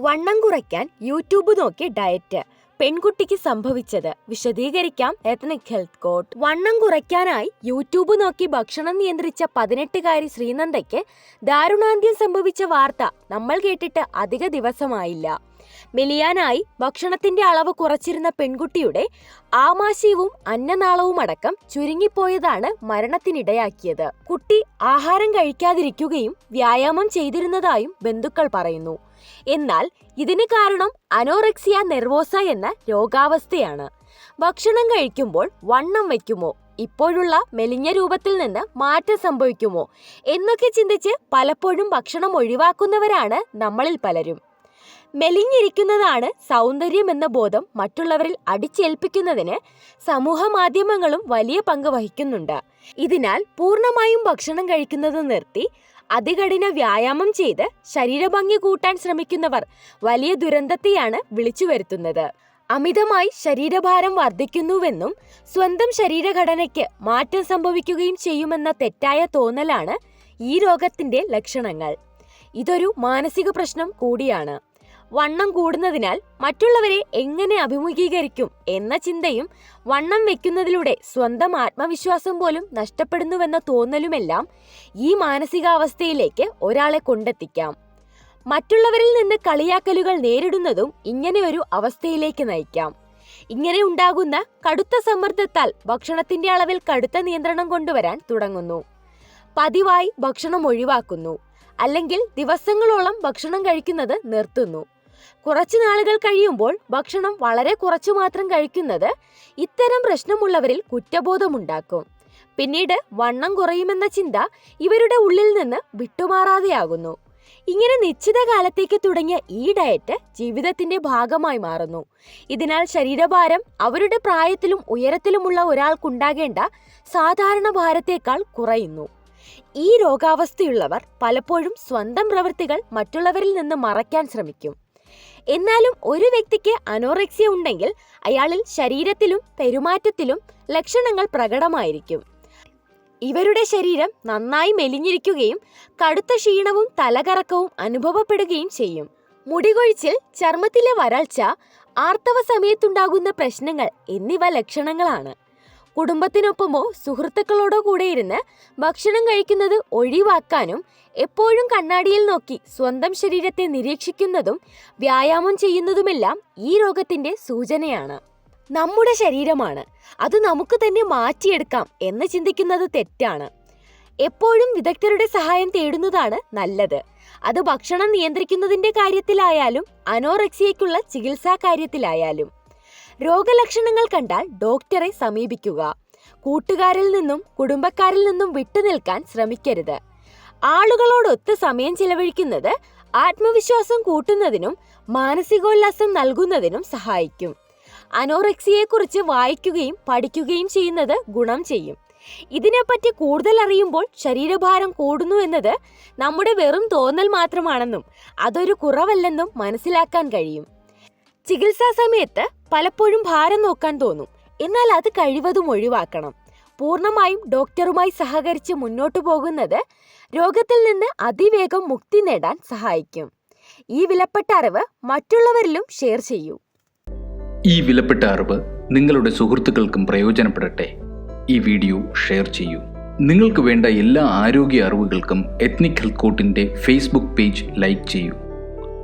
വണ്ണം കുറയ്ക്കാൻ യൂട്യൂബ് നോക്കി ഡയറ്റ്. പെൺകുട്ടിക്ക് സംഭവിച്ചത്. വിശദീകരിക്കാം. എത്നിക് ഹെൽത്ത് കോട്ട് വണ്ണം കുറയ്ക്കാനായി യൂട്യൂബ് നോക്കി ഭക്ഷണം നിയന്ത്രിച്ച പതിനെട്ടുകാരി ശ്രീനന്ദയ്ക്ക് ദാരുണാന്ത്യം സംഭവിച്ച വാർത്ത നമ്മൾ കേട്ടിട്ട് അധിക ദിവസമായില്ല. മെലിയാനായി ഭക്ഷണത്തിന്റെ അളവ് കുറച്ചിരുന്ന പെൺകുട്ടിയുടെ ആമാശയവും അന്നനാളവും അടക്കം ചുരുങ്ങിപ്പോയതാണ് മരണത്തിനിടയാക്കിയത്. കുട്ടി ആഹാരം കഴിക്കാതിരിക്കുകയും വ്യായാമം ചെയ്തിരുന്നതായും ബന്ധുക്കൾ പറയുന്നു. എന്നാൽ ഇതിന് കാരണം അനോറെക്സിയ നെർവോസ എന്ന രോഗാവസ്ഥയാണ്. ഭക്ഷണം കഴിക്കുമ്പോൾ വണ്ണം വയ്ക്കുമോ? ഇപ്പോഴുള്ള മെലിഞ്ഞ രൂപത്തിൽ നിന്ന് മാറ്റം സംഭവിക്കുമോ? എന്നൊക്കെ ചിന്തിച്ച് പലപ്പോഴും ഭക്ഷണം ഒഴിവാക്കുന്നവരാണ് നമ്മളിൽ പലരും. മെലിഞ്ഞിരിക്കുന്നതാണ് സൗന്ദര്യം എന്ന ബോധം മറ്റുള്ളവരിൽ അടിച്ചേൽപ്പിക്കുന്നതിന് സമൂഹ മാധ്യമങ്ങളും വലിയ പങ്ക് വഹിക്കുന്നുണ്ട്. ഇതിനാൽ പൂർണമായും ഭക്ഷണം കഴിക്കുന്നത് നിർത്തി അതികഠിന വ്യായാമം ചെയ്ത് ശരീരഭംഗി കൂട്ടാൻ ശ്രമിക്കുന്നവർ വലിയ ദുരന്തത്തെയാണ് വിളിച്ചു വരുത്തുന്നത്. അമിതമായി ശരീരഭാരം വർദ്ധിക്കുന്നുവെന്നും സ്വന്തം ശരീരഘടനയ്ക്ക് മാറ്റം സംഭവിക്കുകയും ചെയ്യുമെന്ന തെറ്റായ തോന്നലാണ് ഈ രോഗത്തിന്റെ ലക്ഷണങ്ങൾ. ഇതൊരു മാനസിക പ്രശ്നം കൂടിയാണ്. വണ്ണം കൂടുന്നതിനാൽ മറ്റുള്ളവരെ എങ്ങനെ അഭിമുഖീകരിക്കും എന്ന ചിന്തയും വണ്ണം വെക്കുന്നതിലൂടെ സ്വന്തം ആത്മവിശ്വാസം പോലും നഷ്ടപ്പെടുന്നുവെന്ന തോന്നലുമെല്ലാം ഈ മാനസികാവസ്ഥയിലേക്ക് ഒരാളെ കൊണ്ടെത്തിക്കാം. മറ്റുള്ളവരിൽ നിന്ന് കളിയാക്കലുകൾ നേരിടുന്നതും ഇങ്ങനെയൊരു അവസ്ഥയിലേക്ക് നയിക്കാം. ഇങ്ങനെ ഉണ്ടാകുന്ന കടുത്ത സമ്മർദ്ദത്താൽ ഭക്ഷണത്തിന്റെ അളവിൽ കടുത്ത നിയന്ത്രണം കൊണ്ടുവരാൻ തുടങ്ങുന്നു. പതിവായി ഭക്ഷണം ഒഴിവാക്കുന്നു. അല്ലെങ്കിൽ ദിവസങ്ങളോളം ഭക്ഷണം കഴിക്കുന്നത് നിർത്തുന്നു. കുറച്ചു നാളുകൾ കഴിയുമ്പോൾ ഭക്ഷണം വളരെ കുറച്ചു മാത്രം കഴിക്കുന്നത് ഇത്തരം പ്രശ്നമുള്ളവരിൽ കുറ്റബോധമുണ്ടാക്കും. പിന്നീട് വണ്ണം കുറയുമെന്ന ചിന്ത ഇവരുടെ ഉള്ളിൽ നിന്ന് വിട്ടുമാറാതെയാകുന്നു. ഇങ്ങനെ നിശ്ചിത കാലത്തേക്ക് തുടങ്ങിയ ഈ ഡയറ്റ് ജീവിതത്തിന്റെ ഭാഗമായി മാറുന്നു. ഇതിനാൽ ശരീരഭാരം അവരുടെ പ്രായത്തിലും ഉയരത്തിലുമുള്ള ഒരാൾക്കുണ്ടാകേണ്ട സാധാരണ ഭാരത്തേക്കാൾ കുറയുന്നു. ഈ രോഗാവസ്ഥയുള്ളവർ പലപ്പോഴും സ്വന്തം പ്രവൃത്തികൾ മറ്റുള്ളവരിൽ നിന്ന് മറയ്ക്കാൻ ശ്രമിക്കും. എന്നാലും ഒരു വ്യക്തിക്ക് അനോറെക്സിയ ഉണ്ടെങ്കിൽ അയാളിൽ ശരീരത്തിലും പെരുമാറ്റത്തിലും ലക്ഷണങ്ങൾ പ്രകടമായിരിക്കും. ഇവരുടെ ശരീരം നന്നായി മെലിഞ്ഞിരിക്കുകയും കടുത്ത ക്ഷീണവും തലകറക്കവും അനുഭവപ്പെടുകയും ചെയ്യും. മുടികൊഴിച്ചിൽ ചർമ്മത്തിലെ വരൾച്ച ആർത്തവ സമയത്തുണ്ടാകുന്ന പ്രശ്നങ്ങൾ എന്നിവ ലക്ഷണങ്ങളാണ്. കുടുംബത്തിനൊപ്പമോ സുഹൃത്തുക്കളോടോ കൂടെ ഇരുന്ന് ഭക്ഷണം കഴിക്കുന്നത് ഒഴിവാക്കാനും എപ്പോഴും കണ്ണാടിയിൽ നോക്കി സ്വന്തം ശരീരത്തെ നിരീക്ഷിക്കുന്നതും വ്യായാമം ചെയ്യുന്നതുമെല്ലാം ഈ രോഗത്തിന്റെ സൂചനയാണ്. നമ്മുടെ ശരീരമാണ്. അത് നമുക്ക് തന്നെ മാറ്റിയെടുക്കാം എന്ന് ചിന്തിക്കുന്നത് തെറ്റാണ്. എപ്പോഴും വിദഗ്ധരുടെ സഹായം തേടുന്നതാണ് നല്ലത്. അത് ഭക്ഷണം നിയന്ത്രിക്കുന്നതിന്റെ കാര്യത്തിലായാലും അനോറക്സിയയ്ക്കുള്ള ചികിത്സാ കാര്യത്തിലായാലും. രോഗലക്ഷണങ്ങൾ കണ്ടാൽ ഡോക്ടറെ സമീപിക്കുക. കൂട്ടുകാരിൽ നിന്നും കുടുംബക്കാരിൽ നിന്നും വിട്ടുനിൽക്കാൻ ശ്രമിക്കരുത്. ആളുകളോടൊത്ത് സമയം ചിലവഴിക്കുന്നത് ആത്മവിശ്വാസം കൂട്ടുന്നതിനും മാനസികോല്ലാസം നൽകുന്നതിനും സഹായിക്കും. അനോറക്സിയെക്കുറിച്ച് വായിക്കുകയും പഠിക്കുകയും ചെയ്യുന്നത് ഗുണം ചെയ്യും. ഇതിനെപ്പറ്റി കൂടുതൽ അറിയുമ്പോൾ ശരീരഭാരം കൂടുന്നു എന്നത് നമ്മുടെ വെറും തോന്നൽ മാത്രമാണെന്നും അതൊരു കുറവല്ലെന്നും മനസ്സിലാക്കാൻ കഴിയും. ചികിത്സാ സമയത്ത് പലപ്പോഴും ഭാരം നോക്കാൻ തോന്നും. എന്നാൽ അത് കഴിവതും ഒഴിവാക്കണം. പൂർണമായും ഡോക്ടറുമായി സഹകരിച്ച് മുന്നോട്ടു പോകുന്നത് രോഗത്തിൽ നിന്ന് അതിവേഗം മുക്തി നേടാൻ സഹായിക്കും. ഈ വിലപ്പെട്ട അറിവ് മറ്റുള്ളവരിലും ഷെയർ ചെയ്യൂ. ഈ വിലപ്പെട്ട അറിവ് നിങ്ങളുടെ സുഹൃത്തുക്കൾക്കും പ്രയോജനപ്പെടട്ടെ. ഈ വീഡിയോ ഷെയർ ചെയ്യൂ. നിങ്ങൾക്ക് വേണ്ട എല്ലാ ആരോഗ്യ അറിവുകൾക്കും എത്നിക് ഹെൽത്ത് കോട്ടിന്റെ ഫേസ്ബുക്ക് പേജ് ലൈക്ക് ചെയ്യൂ.